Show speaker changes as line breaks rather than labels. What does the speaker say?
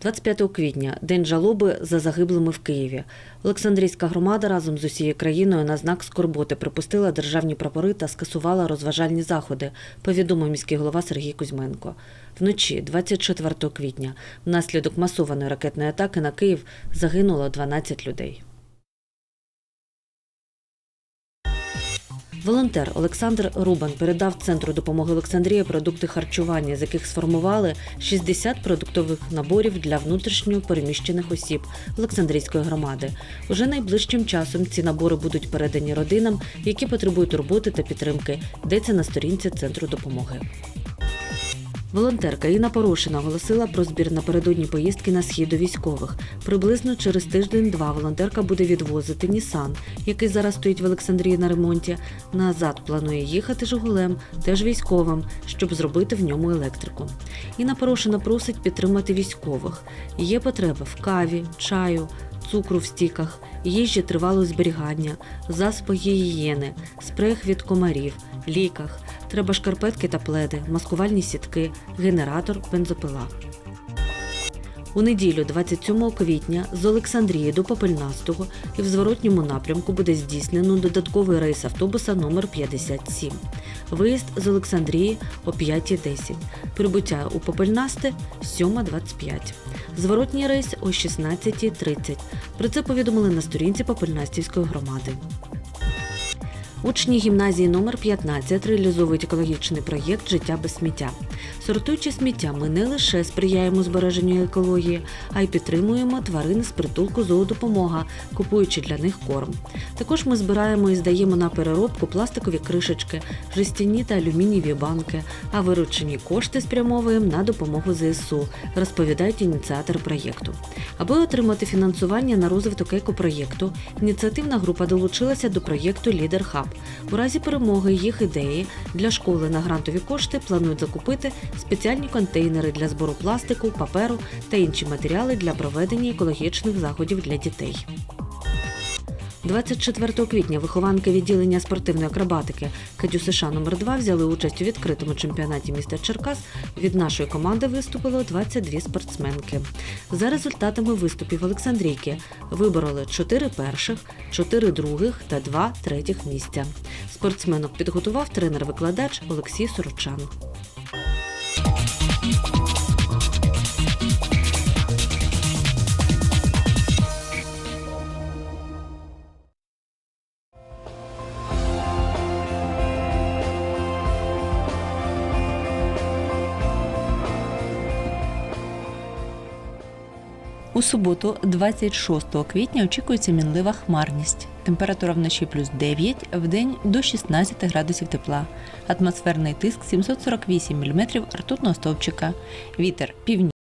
25 квітня день жалоби за загиблими в Києві. Олександрійська громада разом з усією країною на знак скорботи припустила державні прапори та скасувала розважальні заходи, повідомив міський голова Сергій Кузьменко. Вночі, 24 квітня, внаслідок масованої ракетної атаки на Київ загинуло 12 людей. Волонтер Олександр Рубан передав центру допомоги Олександрія продукти харчування, з яких сформували 60 продуктових наборів для внутрішньо переміщених осіб Олександрійської громади. Уже найближчим часом ці набори будуть передані родинам, які потребують роботи та підтримки. Йдеться на сторінці центру допомоги. Волонтерка Інна Порошина оголосила про збір напередодні поїздки на схід до військових. Приблизно через тиждень-два волонтерка буде відвозити Нісан, який зараз стоїть в Олександрії на ремонті. Назад планує їхати Жигулем, теж військовим, щоб зробити в ньому електрику. Інна Порошина просить підтримати військових. Є потреба в каві, чаю, цукру в стіках, їжі тривалого зберігання, засоби гігієни, спреях від комарів, ліках. Треба шкарпетки та пледи, маскувальні сітки, генератор, бензопила. У неділю, 27 квітня, з Олександрії до Попельнастого і в зворотньому напрямку буде здійснено додатковий рейс автобуса номер 57. Виїзд з Олександрії о 5.10. Прибуття у Попельнасте 7.25. Зворотній рейс о 16.30. Про це повідомили на сторінці Попельнастівської громади. Учні гімназії номер 15 реалізовують екологічний проєкт Життя без сміття. Сортуючи сміття, ми не лише сприяємо збереженню екології, а й підтримуємо тварин з притулку зоодопомога, купуючи для них корм. Також ми збираємо і здаємо на переробку пластикові кришечки, жестяні та алюмінієві банки, а виручені кошти спрямовуємо на допомогу ЗСУ, розповідають ініціатор проєкту. Аби отримати фінансування на розвиток екопроєкту, ініціативна група долучилася до проєкту Лідер Хаб. У разі перемоги їх ідеї для школи на грантові кошти планують закупити спеціальні контейнери для збору пластику, паперу та інші матеріали для проведення екологічних заходів для дітей. 24 квітня вихованки відділення спортивної акробатики Кадю США номер 2 взяли участь у відкритому чемпіонаті міста Черкас. Від нашої команди виступило 22 спортсменки. За результатами виступів Олександрійки вибороли 4 перших, 4 других та 2 третіх місця. Спортсменок підготував тренер-викладач Олексій Сорочан.
У суботу, 26 квітня, очікується мінлива хмарність. Температура вночі плюс 9, в день до 16 градусів тепла. Атмосферний тиск 748 мм ртутного стовпчика. Вітер північний.